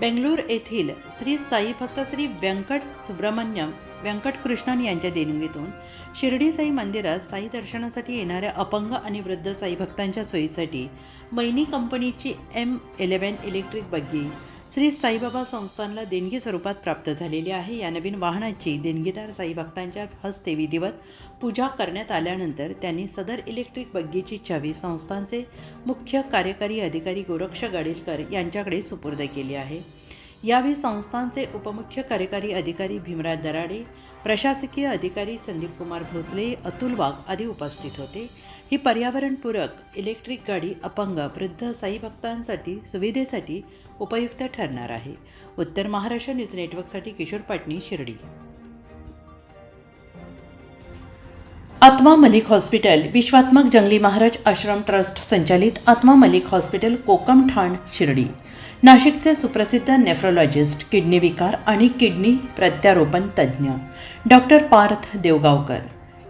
बेंगलोर येथील श्री साई भक्त श्री व्यंकट सुब्रमण्यम व्यंकटकृष्णन यांच्या देणगीतून शिर्डी साई मंदिरात साई दर्शनासाठी येणाऱ्या अपंग आणि वृद्ध साई भक्तांच्या सोयीसाठी मैनी कंपनीची M eleven electric buggy Shri Saibaba संस्थानला देणगी स्वरूपात प्राप्त झालेली आहे. या नवीन वाहनाची देणगीदार साई भक्तांच्या हस्ते विधिवत पूजा करण्यात आल्यानंतर त्यांनी सदर इलेक्ट्रिक बग्गीची चावी संस्थानचे मुख्य कार्यकारी अधिकारी गोरक्ष गाडीलकर यांच्याकडे सुपूर्द केली आहे. यावेळी संस्थानचे उपमुख्य कार्यकारी अधिकारी भीमराज दराडे प्रशासकीय अधिकारी संदीप कुमार भोसले अतुल वाघ आदी उपस्थित होते. ही पर्यावरणपूरक इलेक्ट्रिक गाडी अपंग वृद्ध साई भक्तांसाठी सुविधेसाठी उपयुक्त ठरणार आहे. उत्तर महाराष्ट्र न्यूज नेटवर्कसाठी किशोर पाटणी शिर्डी. आत्मा मलिक हॉस्पिटल विश्वात्मक जंगली महाराज आश्रम ट्रस्ट संचालित आत्मा मलिक हॉस्पिटल कोकम ठाण शिर्डी. नाशिकचे सुप्रसिद्ध नेफ्रोलॉजिस्ट किडनी विकार आणि किडनी प्रत्यारोपण तज्ज्ञ. Doctor Parth Deogaonkar.